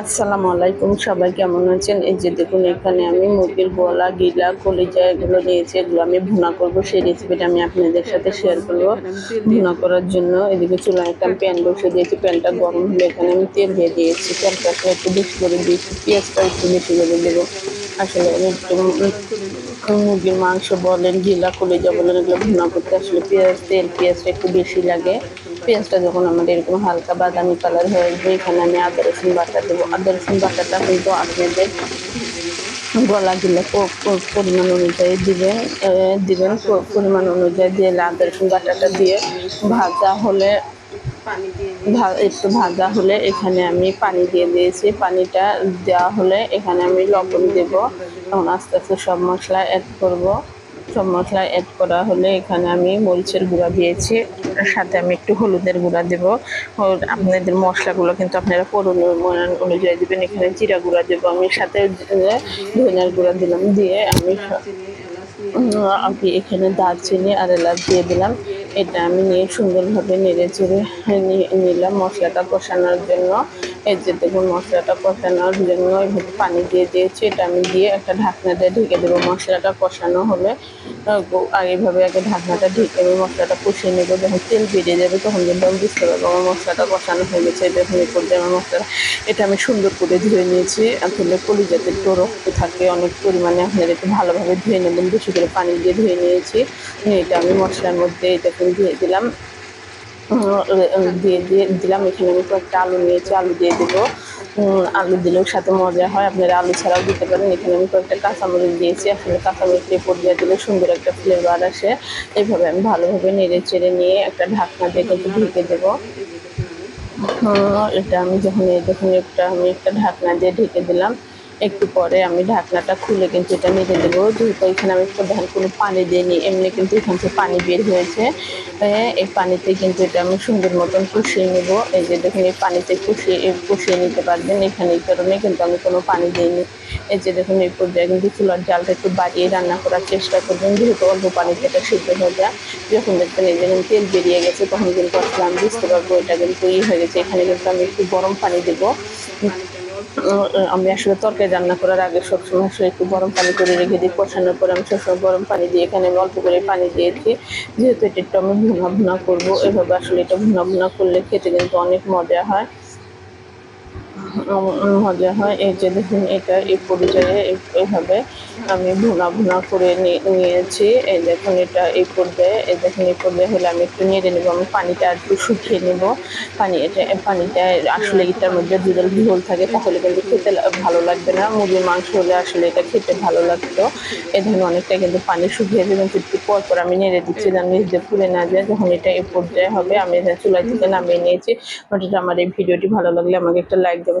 আসসালামু আলাইকুম, সবাই কেমন আছেন? এই যে দেখুন, এখানে আমি মুরগির গলা, গিলা, কলিজা এগুলো নিয়েছি এগুলো আমি ভুনা করব। সেই রেসিপিটা আমি আপনাদের সাথে শেয়ার করব। ভুনা করার জন্য এদিকে চুলায় একটা প্যান বসে দিয়েছি। প্যানটা গরম হলে এখানে আমি তেল দিয়ে দিয়েছি। তেলটা একটু বেশি করে দিয়েছি। পেঁয়াজটা একটু বেশি করে দেবো। আসলে একটু মুরগির মাংস বলেন, গিলা, কলিজা বলেন, এগুলো ভুনা করতে আসলে পেঁয়াজ, তেল, পেঁয়াজটা একটু বেশি লাগে। পেঁয়াজটা যখন আমাদের এরকম হালকা বাদামি কালার হয়ে আসবে এখানে আমি আদা রসুন বাটা দেবো। আদা রসুন বাটাটা কিন্তু আপনাদের গলা দিলে পরিমাণ অনুযায়ী দিবেন দিবেন পরিমাণ অনুযায়ী দিয়ে আদা রসুন বাটাটা দিয়ে ভাজা হলে একটু ভাজা হলে এখানে আমি পানি দিয়ে দিয়েছি। পানিটা দেওয়া হলে এখানে আমি লবণ দেবো। তখন আস্তে আস্তে সব মশলা অ্যাড করব। সব মশলা অ্যাড করা হলে এখানে আমি মরিচের গুঁড়া দিয়েছি। সাথে আমি একটু হলুদের গুঁড়া দেবো। আপনাদের মশলাগুলো কিন্তু আপনারা পরিমাণ অনুযায়ী দেবেন। এখানে জিরা গুঁড়া দেবো আমি, সাথে ধনিয়ার গুঁড়া দিলাম দিয়ে আমি এখানে দারচিনি আর এলাচ দিয়ে দিলাম। এটা আমি নিয়ে সুন্দরভাবে নেড়ে চেড়ে নিলাম মশলাটা কষানোর জন্য। এই যে দেখুন, মশলাটা কষানোর জন্য এভাবে পানি দিয়ে দিয়েছি। এটা আমি দিয়ে একটা ঢাকনা দিয়ে ঢেকে দেবো। মশলাটা কষানো হলে আর এইভাবে আগে ঢাকনাটা ঢেকে আমি মশলাটা কষিয়ে নেব। যখন তেল বেরিয়ে যাবে, তখন কিন্তু আমি বুঝতে পারব আমার মশলাটা কষানো হয়ে গেছে। দেখুন, এই পর্যায়ে আমার মশলাটা, এটা আমি সুন্দর করে ধুয়ে নিয়েছি। আসলে কলিজাতে একটু রক্ত থাকে, অনেক পরিমাণে আপনার একটু ভালোভাবে ধুয়ে নেবেন। বেশি করে পানি দিয়ে ধুয়ে নিয়েছি। এটা আমি মশলার মধ্যে এটা দিয়ে দিলাম। দিয়ে দিয়ে দিলাম। এখানে আমি কয়েকটা আলু নিয়েছি, আলু দিয়ে দেবো। আলু দিলেও সাথে মজা হয়। আপনারা আলু ছাড়াও দিতে পারেন। এখানে আমি কয়েকটা কাঁচামরিচ দিয়েছি। আসলে কাঁচামরিচ দিয়ে দিলে সুন্দর একটা ফ্লেভার আসে। এইভাবে আমি ভালোভাবে নেড়ে চেড়ে নিয়ে একটা ঢাকনা দিয়ে কিন্তু ঢেকে দেবো। এটা আমি যখন দেখুন একটা, আমি একটা ঢাকনা দিয়ে ঢেকে দিলাম। একটু পরে আমি ঢাকনাটা খুলে কিন্তু এটা নেড়ে দেবো। যেহেতু এখানে আমি প্রধান কোনো পানি দিইনি, এমনি কিন্তু এখান থেকে পানি বের হয়েছে। এই পানিতে কিন্তু এটা আমি সুন্দর মতন কষিয়ে নেব। এই যে দেখুন, এই পানিতে কষিয়ে কষিয়ে নিতে পারবেন। এখানে এই কারণে কিন্তু আমি কোনো পানি দিইনি। এই যে দেখুন, এই পর্যায়ে কিন্তু চুলার জালটা একটু বাড়িয়ে রান্না করার চেষ্টা করবেন। যেহেতু অল্প পানিতে এটা সিদ্ধ হয়ে যায়। যখন দেখবেন এই দেখুন, তেল বেরিয়ে গেছে, তখন কিন্তু আসলে আমি বুঝতে পারব এটা কিন্তু ইয়ে হয়ে গেছে। এখানে কিন্তু আমি একটু গরম পানি দেবো। আমি আসলে তরকারি রান্না করার আগে সবসময় আসলে একটু গরম পানি করে রেখে দিই। কষানোর পরে আমি সবসময় গরম পানি দিয়ে এখানে আমি অল্প করে পানি দিয়েছি যেহেতু এটা একটু আমি ভুনা ভুনা করব, এভাবে আসলে এটা ভুনা ভুনা করলে খেতে কিন্তু অনেক মজা হয়। মজা হয় এই যে দেখুন এটা এই পর্যায়ে এইভাবে আমি ভুনা ভুনা করে নিয়েছি। এই দেখুন, এটা এই পর্যায়ে, এই দেখুন, এই পর্যায়ে হলে আমি একটু নেড়ে নেব, আমি পানিটা আর একটু শুকিয়ে নেব। পানি পানিটা আসলে এটার মধ্যে দুদল বিহল থাকে, তাহলে কিন্তু খেতে ভালো লাগবে না। মুরগির মাংস হলে আসলে এটা খেতে ভালো লাগতো। এ ধরনের অনেকটা কিন্তু পানি শুকিয়ে দেবেন একটু পর পর আমি নেড়ে দিচ্ছি, যেন নিজে ফুলে না যায়। যখন এটা এই পর্যায়ে হবে, আমি চুলাই থেকে নামিয়ে নিয়েছি। আমার এই ভিডিওটি ভালো লাগলে আমাকে একটা লাইক দেবো